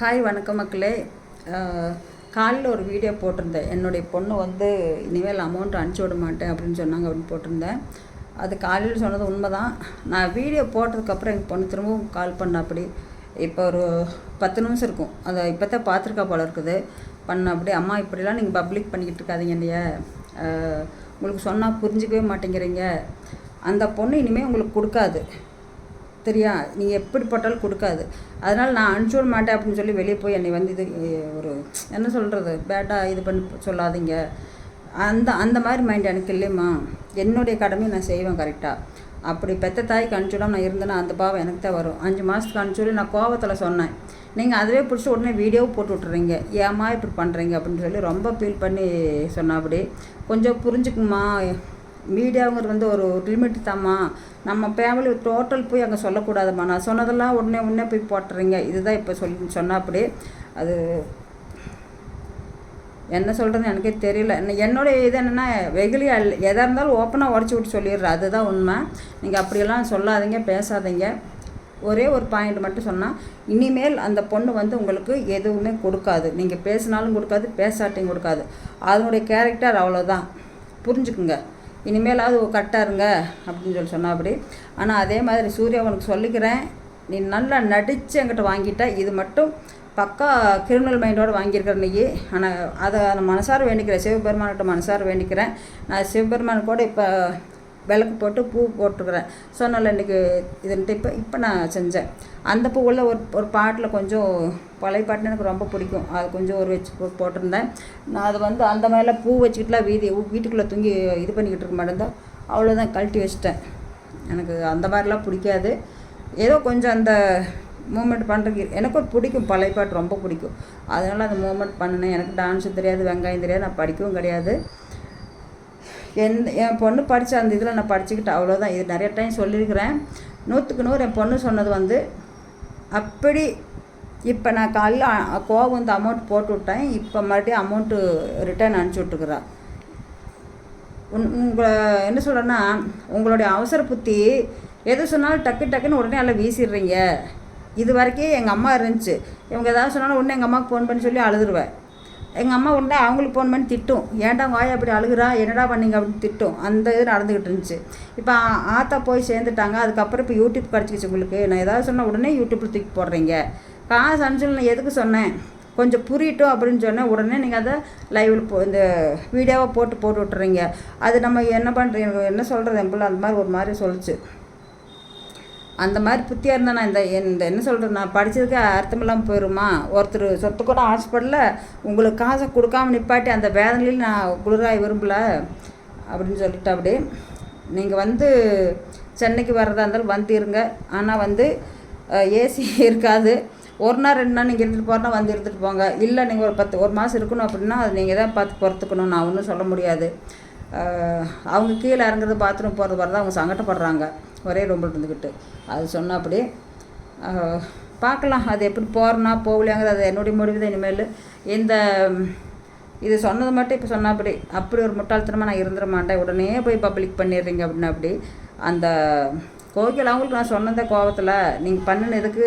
Hi வணக்கம் மக்களே. காலையில் ஒரு வீடியோ போட்டிருந்தேன். என்னுடைய பொண்ணு வந்து இனிமேல் அமௌண்ட் அனுப்பிச்சி விட மாட்டேன் அப்படின்னு சொன்னாங்க அப்படின்னு போட்டிருந்தேன். அது காலையில் சொன்னது உண்மை தான் நான் வீடியோ போட்டதுக்கப்புறம் எங்கள் பொண்ணு திரும்பவும் கால் பண்ண அப்படி இப்போ ஒரு பத்து நிமிஷம் இருக்கும். அதை இப்போ தான் பார்த்துருக்கா போல இருக்குது. பண்ண அப்படி அம்மா இப்படிலாம் நீங்கள் பப்ளிக் பண்ணிக்கிட்டு இருக்காதீங்க இல்லையா. உங்களுக்கு சொன்னால் புரிஞ்சிக்கவே மாட்டேங்கிறீங்க. அந்த பொண்ணு இனிமேல் உங்களுக்கு கொடுக்காது. சரியா நீங்கள் எப்படி போட்டாலும் கொடுக்காது. அதனால் நான் அனுப்பிச்சி விட மாட்டேன் அப்படின்னு சொல்லி வெளியே போய் என்னை வந்து இது ஒரு என்ன சொல்கிறது பேட்டாக இது பண்ணி சொல்லாதீங்க. அந்த அந்த மாதிரி மைண்ட் எனக்கு இல்லைம்மா. என்னுடைய கடமையை நான் செய்வேன் கரெக்டாக அப்படி பெத்த தாய்க்கு அனுப்பிச்சுடாம நான் இருந்தேன்னா அந்த பாவம் எனக்கு தான் வரும். அஞ்சு மாதத்துக்கு அனுப்பிச்சி நான் கோவத்தில் சொன்னேன். நீங்கள் அதுவே பிடிச்சி உடனே வீடியோவும் போட்டு விட்றீங்க ஏம்மா இப்படி பண்ணுறீங்க அப்படின்னு சொல்லி ரொம்ப ஃபீல் பண்ணி சொன்னா அப்படி கொஞ்சம் புரிஞ்சுக்குமா மீடியாங்கிறது வந்து ஒரு லிமிட் தாம்மா. நம்ம ஃபேமிலி டோட்டல் போய் அங்கே சொல்லக்கூடாதும்மா. நான் சொன்னதெல்லாம் உடனே உடனே போய் போட்டுறீங்க. இதுதான் இப்போ சொல்லி சொன்னா அப்படி. அது என்ன சொல்கிறதுன்னு எனக்கே தெரியல. என்ன- என்னுடைய இது என்னென்னா வெகுளி அல் எதாக இருந்தாலும் ஓப்பனாக உடச்சி விட்டு சொல்லிடுறேன். அதுதான் உண்மை. நீங்கள் அப்படியெல்லாம் சொல்லாதீங்க பேசாதீங்க. ஒரே ஒரு பாயிண்ட் மட்டும் சொன்னால் இனிமேல் அந்த பொண்ணு வந்து உங்களுக்கு எதுவுமே கொடுக்காது. நீங்கள் பேசினாலும் கொடுக்காது பேசாட்டையும் கொடுக்காது. அதனுடைய கேரக்டர் அவ்வளோதான் புரிஞ்சுக்குங்க. இனிமேலாவது கரெக்டாக இருங்க அப்படின்னு சொல்லி சொன்னா அப்படி ஆனால் அதே மாதிரி சூர்யா உனக்கு சொல்லிக்கிறேன். நீ நல்லா நடித்து என்கிட்ட வாங்கிட்ட. இது மட்டும் பக்கா கிரிமினல் மைண்டோட வாங்கியிருக்கிற நீ. ஆனால் அதை நான் மனசார வேண்டிக்கிறேன். சிவபெருமான்கிட்ட மனசார வேண்டிக்கிறேன். நான் சிவபெருமான் கூட இப்போ விளக்கு போட்டு பூ போட்டுருக்குறேன் சொன்னால இன்றைக்கி இதுன்ட்டு இப்போ இப்போ நான் செஞ்சேன். அந்த பூவில் ஒரு ஒரு பாட்டில் கொஞ்சம் பழைய பாட்டு எனக்கு ரொம்ப பிடிக்கும். அது கொஞ்சம் ஒரு வச்சு போட்டிருந்தேன். நான் அது வந்து அந்த மாதிரிலாம் பூ வச்சுக்கிட்டுலாம் வீதி வீட்டுக்குள்ளே தூங்கி இது பண்ணிக்கிட்டு இருக்க மாட்டேன். அவ்வளோதான் கழட்டி வச்சிட்டேன். எனக்கு அந்த மாதிரிலாம் பிடிக்காது. ஏதோ கொஞ்சம் அந்த மூமெண்ட் பண்ணுறதுக்கு எனக்கு ஒரு பிடிக்கும். பழைய பாட்டு ரொம்ப பிடிக்கும். அதனால் அந்த மூமெண்ட் பண்ணினேன். எனக்கு டான்ஸும் தெரியாது வெங்காயம் தெரியாது நான் படிக்கவும் கிடையாது. என் என் பொண்ணு படித்த அந்த இதில் நான் படிச்சுக்கிட்டு அவ்வளோதான் இது நிறைய டைம் சொல்லியிருக்கிறேன். நூற்றுக்கு நூறு என் பொண்ணு சொன்னது வந்து அப்படி இப்போ நான் காலைல கோவம் வந்து அமௌண்ட் போட்டு விட்டேன். இப்போ மறுபடியும் அமௌண்ட்டு ரிட்டர்ன் அனுப்பிச்சி விட்டுக்கிறா. உன் உங்களை என்ன சொல்கிறேன்னா உங்களுடைய அவசர புத்தி எது சொன்னாலும் டக்கு டக்குன்னு உடனே எல்லாம் வீசிடுறீங்க. இது வரைக்கும் எங்கள் அம்மா இருந்துச்சு. இவங்க எதாவது சொன்னாலும் உடனே எங்கள் அம்மாவுக்கு ஃபோன் பண்ணி சொல்லி அழுதுருவேன். எங்கள் அம்மா உடனே அவங்களுக்கு ஃபோன் பண்ணி திட்டும். ஏன்டா வாய் அப்படி அழுகுறா? என்னடா பண்ணீங்க? அப்படின்னு திட்டும். அந்த இது நடந்துக்கிட்டு இருந்துச்சு. இப்போ ஆத்தா போய் சேர்ந்துட்டாங்க. அதுக்கப்புறம் இப்போ யூடியூப் கிடச்சிக்கிச்சு உங்களுக்கு. நான் ஏதாவது சொன்னால் உடனே யூடியூப்பில் தூக்கி போடுறீங்க. காசு அனுப்பிச்சு நான் எதுக்கு சொன்னேன்? கொஞ்சம் புரியட்டும் அப்படின்னு சொன்னேன். உடனே நீங்கள் அதை லைவில் போ இந்த வீடியோவை போட்டு போட்டு விட்டுறீங்க. அது நம்ம என்ன பண்ணுறீங்க என்ன சொல்கிறது என் பிள்ளை அந்த மாதிரி ஒரு மாதிரி சொல்லுச்சு. அந்த மாதிரி புத்தியாக இருந்தால் நான் இந்த இந்த என்ன சொல்கிறது நான் படித்ததுக்கு அர்த்தம் இல்லாமல் போயிடுமா ஒருத்தர் சொத்து கூட ஆசைப்படல உங்களுக்கு காசை கொடுக்காம நிப்பாட்டி அந்த வேதனையில் நான் குளிராய் விரும்பல அப்படின்னு சொல்லிட்டு அப்படி நீங்கள் வந்து சென்னைக்கு வர்றதா இருந்தாலும் வந்து இருங்க. ஆனால் வந்து ஏசி இருக்காது. ஒரு நாள் ரெண்டு நாள் நீங்கள் எடுத்துகிட்டு போகிறனா வந்து எடுத்துகிட்டு போங்க. இல்லை நீங்கள் ஒரு பத்து ஒரு மாதம் இருக்கணும் அப்படின்னா அது நீங்கள் தான் பார்த்து பொறுத்துக்கணும். நான் ஒன்றும் சொல்ல முடியாது. அவங்க கீழே இறங்குறது பாத்ரூம் போகிறது வரதான் அவங்க சங்கடப்படுறாங்க. ஒரே ரொம்ப இருந்துக்கிட்டு. அது சொன்ன அப்படி பார்க்கலாம். அது எப்படி போகிறனா போகலையாங்கிறது அது என்னுடைய முடிவு தான் இனிமேல். இந்த இது சொன்னது மட்டும் இப்போ சொன்னா அப்படி அப்படி ஒரு முட்டாள்தனமாக நான் இருந்துட மாட்டேன். உடனே போய் பப்ளிக் பண்ணிடுறீங்க அப்படின்னா அப்படி அந்த கோகில் அவங்களுக்கு நான் சொன்னதே கோவத்தில் நீங்கள் பண்ணினதுக்கு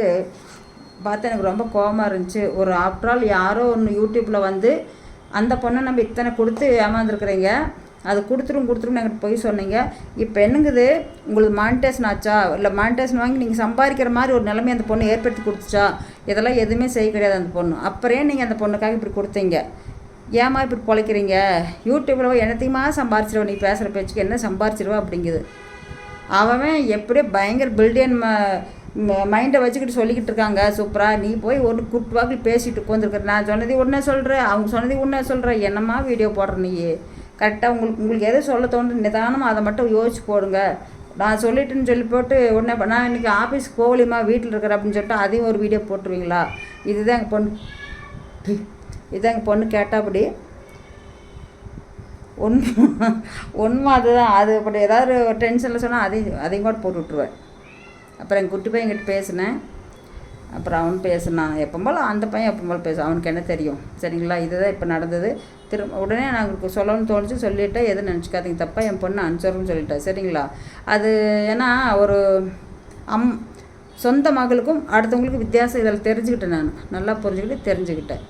பார்த்து எனக்கு ரொம்ப கோவமாக இருந்துச்சு. ஒரு ஆஃப்டர் ஆல் யாரோ ஒன்று யூடியூப்பில் வந்து அந்த பொண்ணை நம்ம இத்தனை கொடுத்து ஏமாந்துருக்குறீங்க. அது கொடுத்துரும் கொடுத்துரும் என்கிட்ட போய் சொன்னீங்க. இப்போ என்னங்குது? உங்களுக்கு மானிட்டேஷன் ஆச்சா? இல்லை மானிட்டேஷன் வாங்கி நீங்கள் சம்பாதிக்கிற மாதிரி ஒரு நிலைமை அந்த பொண்ணு ஏற்படுத்தி கொடுத்துச்சா? இதெல்லாம் எதுவுமே செய்ய கிடையாது அந்த பொண்ணு. அப்புறே நீங்கள் அந்த பொண்ணுக்காக இப்படி கொடுத்தீங்க? ஏமா இப்படி பொழைக்கிறீங்க? யூடியூப்பில் என்னத்தையுமா சம்பாரிச்சிருவ? நீ பேசுகிற பேச்சுக்கு என்ன சம்பாரிச்சிருவா அப்படிங்குது. அவன் எப்படியோ பயங்கர பில்டியன் மைண்டை வச்சுக்கிட்டு சொல்லிக்கிட்டு இருக்காங்க. சூப்பராக நீ போய் ஒரு குட்வாக்கில் பேசிட்டு உட்காந்துருக்குற நான் சொன்னது உடனே சொல்கிறேன் அவங்க சொன்னது உடனே சொல்கிறேன் என்னம்மா வீடியோ போடுற நீ? கரெக்டாக உங்களுக்கு உங்களுக்கு எதை சொல்ல தோணுது நிதானமாக அதை மட்டும் யோசிச்சு போடுங்க. நான் சொல்லிட்டேன்னு சொல்லி போட்டு உடனே நான் இன்றைக்கி ஆஃபீஸ்க்கு போகலியம்மா வீட்டில் இருக்கிற அப்படின்னு சொல்லிட்டு அதையும் ஒரு வீடியோ போட்டுருவீங்களா? இதுதான் எங்கள் பொண்ணு. இதுதான் எங்கள் பொண்ணு கேட்டாப்படி உண்மை உண்மை அதுதான். அது அப்படி ஏதாவது டென்ஷனில் சொன்னால் அதையும் அதையும் கூட போட்டு விட்ருவேன் அப்புறம் எங்கள் குட்டி பையன் கிட்ட பேசினேன். அப்புறம் அவன் பேசினான். எப்போ போல அந்த பையன் எப்போ போல பேசும் அவனுக்கு என்ன தெரியும்? சரிங்களா? இதுதான் இப்போ நடந்தது. திரும்ப உடனே நாங்கள் சொல்லணும்னு தோணுச்சு சொல்லிட்டேன் எதுவும் நினச்சிக்காதீங்க. தப்பா என் பொண்ணு அனுப்பிச்சிடும்னு சொல்லிட்டேன் சரிங்களா? அது ஏன்னா ஒரு அம் சொந்த மகளுக்கும் அடுத்தவங்களுக்கும் வித்தியாசம் இதில் தெரிஞ்சுக்கிட்டேன் நான். நல்லா புரிஞ்சுக்கிட்டு தெரிஞ்சுக்கிட்டேன்.